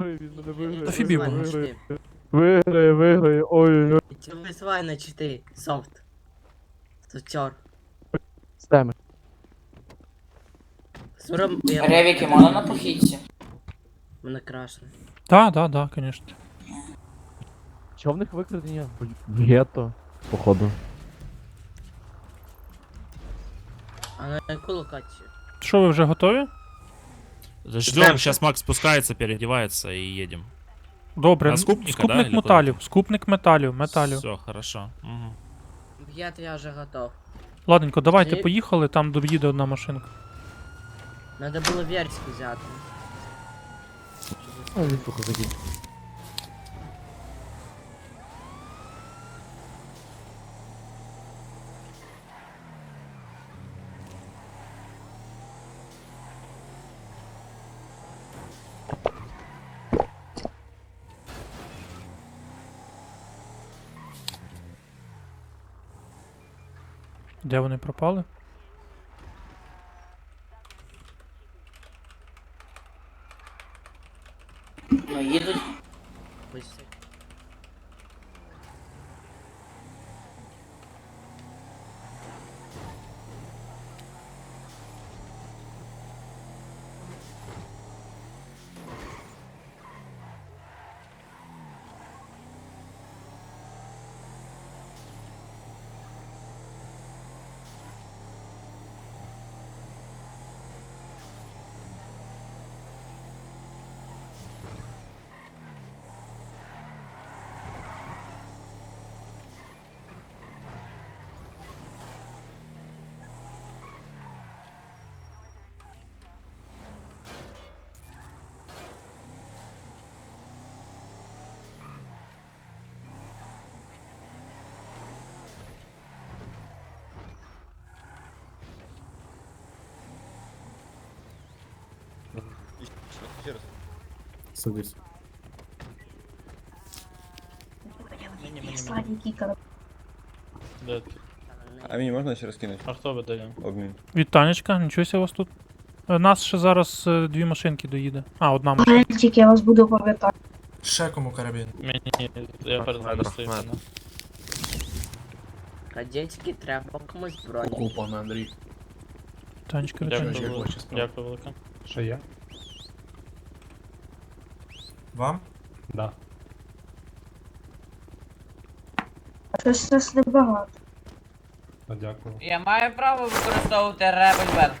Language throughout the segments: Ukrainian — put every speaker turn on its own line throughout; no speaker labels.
Ой, він мене виграє.
Та Фібі
виграє, виграє. Виграє, ой-ой-ой.
Висувай на чити, софт. Софтер.
Стеми.
Сором, я...
Ревіки можна на похідці?
Мене крашне.
Да, да, да, конечно.
Чого в них викрадення? В гетто, походу.
А на яку локацію?
Що, ви вже готові?
Ждем, сейчас Макс спускается, переодевается и едем.
Добре,
А скупника, да,
скупник
или
металів, скупник металів, металів.
Все, хорошо. Мгм.
Я я вже готов.
Ладненько, давайте
Ти-
поїхали, там доїде одна машинка.
Надо було Верську взяти.
Ой, він закінь.
Де вони пропали?
Ну їдуть.
Ось це.
Садись.
Сладенький короб.
А мені можна ще раз кинути?
А хто видає?
Обмін.
Від Танечка, нічого себе у вас тут. Е, Нас ще зараз е, дві машинки доїде. А, одна машинка.
Мальчик, я вас буду пам'ятати.
Ще кому карабін?
Мені я перед вами стою. ну.
Кадетський треба комусь броню.
Окупа на Андрій.
Танечка,
Дякую,
вітаю.
Як
велике.
ваші справи?
Дякую велике.
Ще я? Вам?
Да.
Щось нас небагато.
Дякую.
Я маю право використовувати револьвер.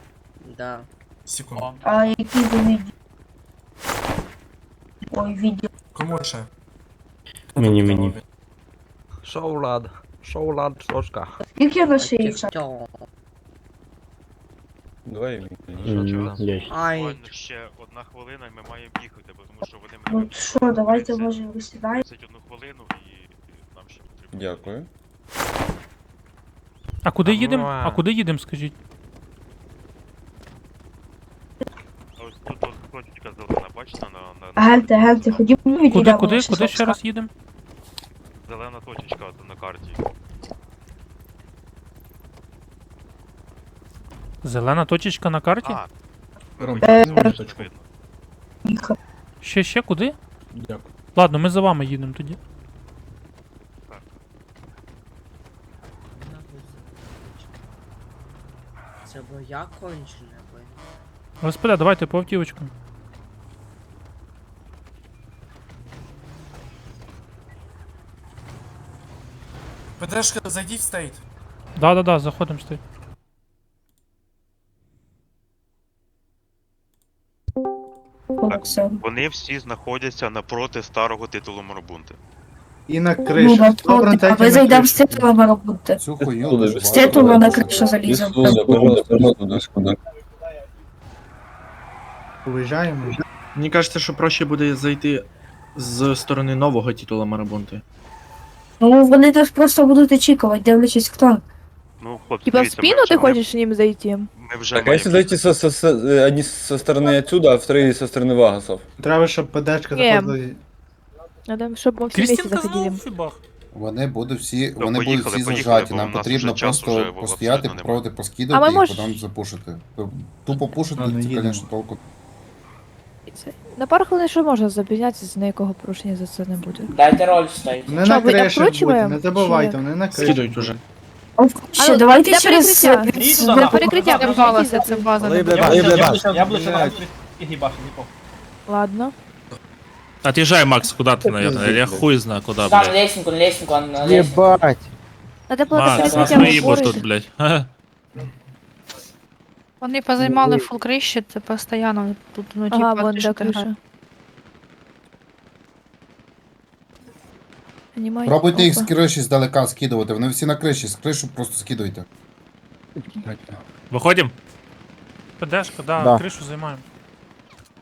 Да.
Секунду.
О.
А які ви відео? Ой, відео.
Кому ще?
Мені, мені. Шоулад. Шоулад, сошка.
Скільки
Давай
Ай,
Буквально ще одна хвилина і ми маємо їхати, бо тому що вони
Ну
мене
що, давайте може ви сідаєте?
31 хвилину і нам ще потрібно.
Дякую.
А куди
А,
їдемо?
ну, а.
Куди їдемо, скажіть?
А ось тут от точка зелена, бачите, на, на, на
Агенти, агенти, ходімо відійдемо.
Куди, куди, куди ще раз їдемо?
зелена точечка на карті.
Зелена точечка на карті?
А,
Ром,
Е,
точку.
видно.
Ще, ще куди?
Дякую.
Ладно, ми за вами їдемо тоді.
це бо я кончене, бо.
Господа, давайте по автівочкам.
ПДшка, зайдіть в стейт.
Да-да-да, заходимо стоїть.
Все.
Вони всі знаходяться напроти старого титулу Марабунти.
І на
Ну,
криші.
на а ви зайдемо з.
Цю хуйню.
З титулу на кришу заліземо.
Виїжджаємо. Мені кажеться, що проще буде зайти з сторони нового титула Марабунти.
Ну, вони теж просто будуть очікувати, дивлячись хто.
Ну, хлопці,
Типа в
дивіться, ми
спину ты
маємо-
хочешь с ним зайти?
Ми вже
Так, а
маємо
если зайти со, со, со, э, одни со стороны отсюда, а вторые со стороны Вагасов?
Треба, щоб ПДшка
Ні.
заходила.
Надо, чтобы мы все вместе
Крістінка
заходили.
знову фібах.
Вони будуть всі,
Ну,
вони будуть
поїхали,
всі
поїхали,
зажаті.
бо
Нам
у нас
потрібно
вже часу
просто
вже
постояти,
абсолютно нема.
попробувати
А
поскидати
ми
і
мож-
потім запушити. Тупо пушити,
Ладно,
це,
їдемо.
звісно, толку.
На пару хвилин ще можна запізнятися, з ніякого порушення за це не буде.
Дайте роль стоїть.
Не
Що,
на
ви
кришах будьте,
накручуємо?
не забувайте,
Чи
вони на кришах.
Скидують уже.
Ще,
ну,
давайте
для
через...
перекриття. Для перекриття пожалуйста, це база. не буде. Ладно.
Отъезжай, Макс, куда ты, наверное. Я хуй знаю куда,
на
блядь.
лестницу, на лестницу, на лестницу.
Єбать.
Надо було
Макс,
перекриття
нас наебут
ускорити.
тут, блядь.
Вони позаймали фул це постійно тут, ну, ага, вон де криша. Понімаєте?
Пробуйте їх з криші здалека скидувати. Вони всі на криші, з кришу просто скидуйте.
Выходим?
ПДшка, да,
Да.
кришу займаємо.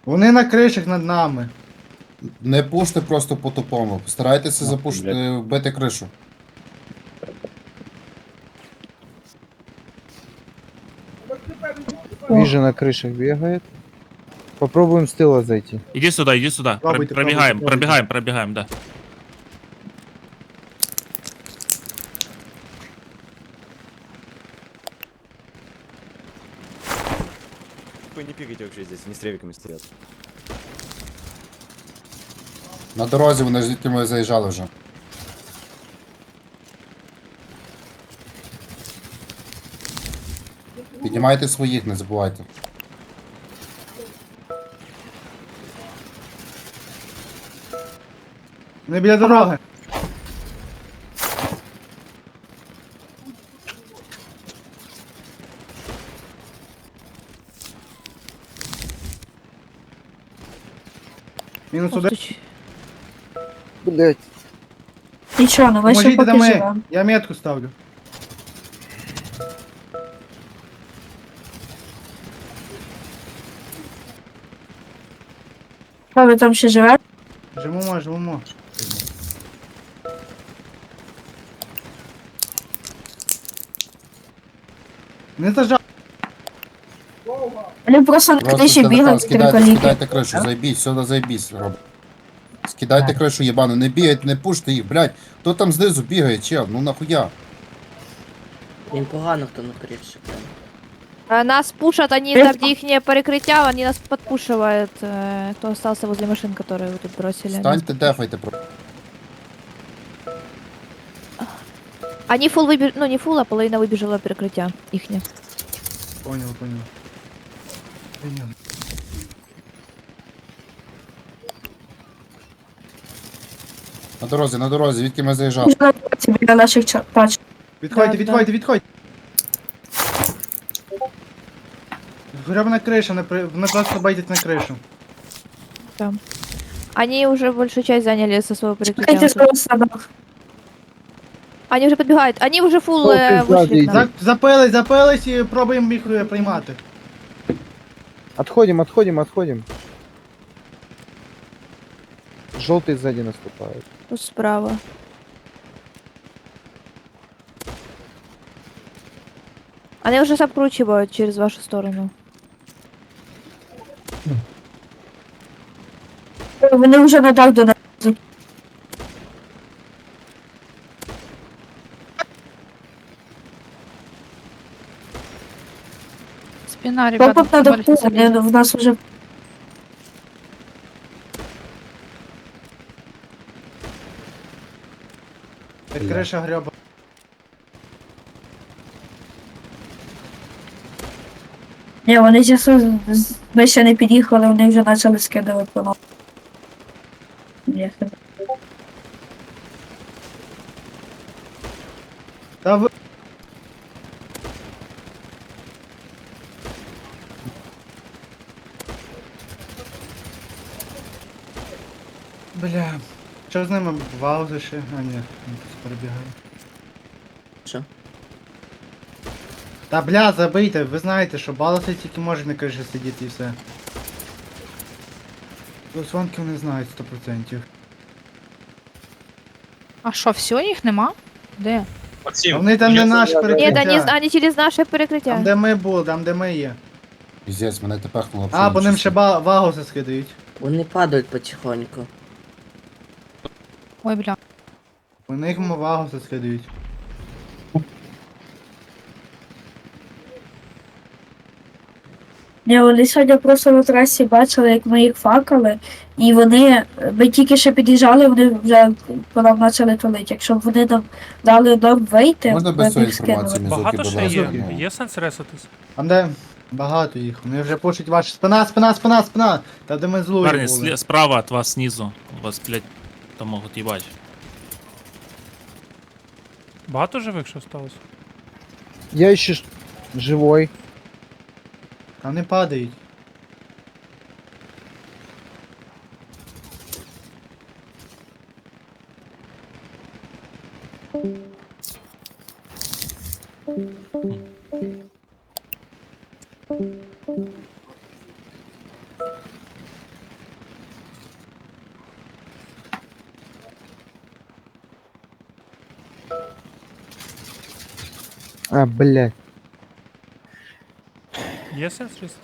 Вони на кришах над нами.
Не пуште просто по тупому. Старайтеся запушити, вбити кришу.
Вижу на кришах бігає. Попробуємо з тила зайти.
Иди сюда, иди сюда.
Пробуйте,
Пробегаем,
пробуйте,
пробегаем, пробегаем, да.
Не пикайте вообще здесь, не с ревиками стоят.
На дорозі вони ж звідки ми заїжджали вже. Піднімайте своїх, не забувайте.
Вони біля дороги. Мінус
Ох
один.
ти ч-
Блять.
Нічого, ну ми ще
Поможіть
поки
до
живемо.
мене. Я метку ставлю.
Що ви там ще живете?
Живемо, живемо. Не зажав.
Вони просто на
Просто
криші
здалека
бігають
скидайте,
триколіки.
скидайте кришу, зайбіть, сюди зайбіть, Роб. Скидайте кришу, єбану, не бігайте, не пуште їх, блядь. Хто там знизу бігає, чел, ну нахуя?
Він погано хто на криші прям.
А, Нас пушат, они там, где их перекрытия, они нас подпушивают. э, Кто остался возле машин, которые вы тут бросили.
Станьте, дефайте. про-
Они фул выбеж... Ну, не фул, а половина выбежала перекрытия. Ихне.
Понял, понял. Понял.
На дорозі, на дорозі, звідки ми заїжджали.
Біля наших ча- тачок.
Відходьте,
Да,
відходьте, відходьте. Гребна криша, не, при... не просто байтесь на кришу.
Они уже большую часть заняли со своего
Чекайте
перекрытия.
свого садок.
Они уже подбегают. Они уже фул э, вышли к нам.
За... Запились, запились і пробуємо їх е, приймати.
Отходим, отходим, отходим. Желтый сзади наступает.
Тут справа. Они уже закручивают через вашу сторону.
Вони вже на дах до нас.
Спина,
Топот на даху, вони в нас вже
Криша греба.
Ні, вони часу ми ще не під'їхали, вони вже почали скидувати по нам. Ні,
ви... Бля. Що з ними? Ваузи ще? А ні, він тут перебігає.
Що?
Та бля, забийте, ви знаєте, що баласи тільки можуть на криші сидіти і все. Сванки вони знають 100%.
А що, все, їх нема? Де?
А вони там не наш
Ні,
перекриття.
да, не, они через наше
Там де ми були, там де ми є.
Піздець, мене тепер хлопці.
А, по ним ще ба- вагуси скидають.
Вони падають потихоньку.
Ой, бля.
По них вагуси скидають.
Ні, вони сьогодні просто на трасі бачили, як ми їх факали, і вони, ми тільки ще під'їжджали, вони вже по нам почали тулити. Якщо б вони нам дали нам вийти,
Можна
ми
без
б
цієї
їх скинули.
мізуки,
Багато
будь
ще є. Є сенс реситись?
Там де багато їх. Вони вже пушать ваші спина, спина, спина, спина. Та де ми з Луї
Парни,
були.
сле- справа от вас снизу. Вас, блядь, там могут ебать.
Багато живих що сталося?
Я ще ж- живой.
Там не падають.
А, блядь.
Сенс реситись?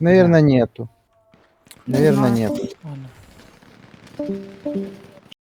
Наверное, нету. Наверное, нету.
Ладно.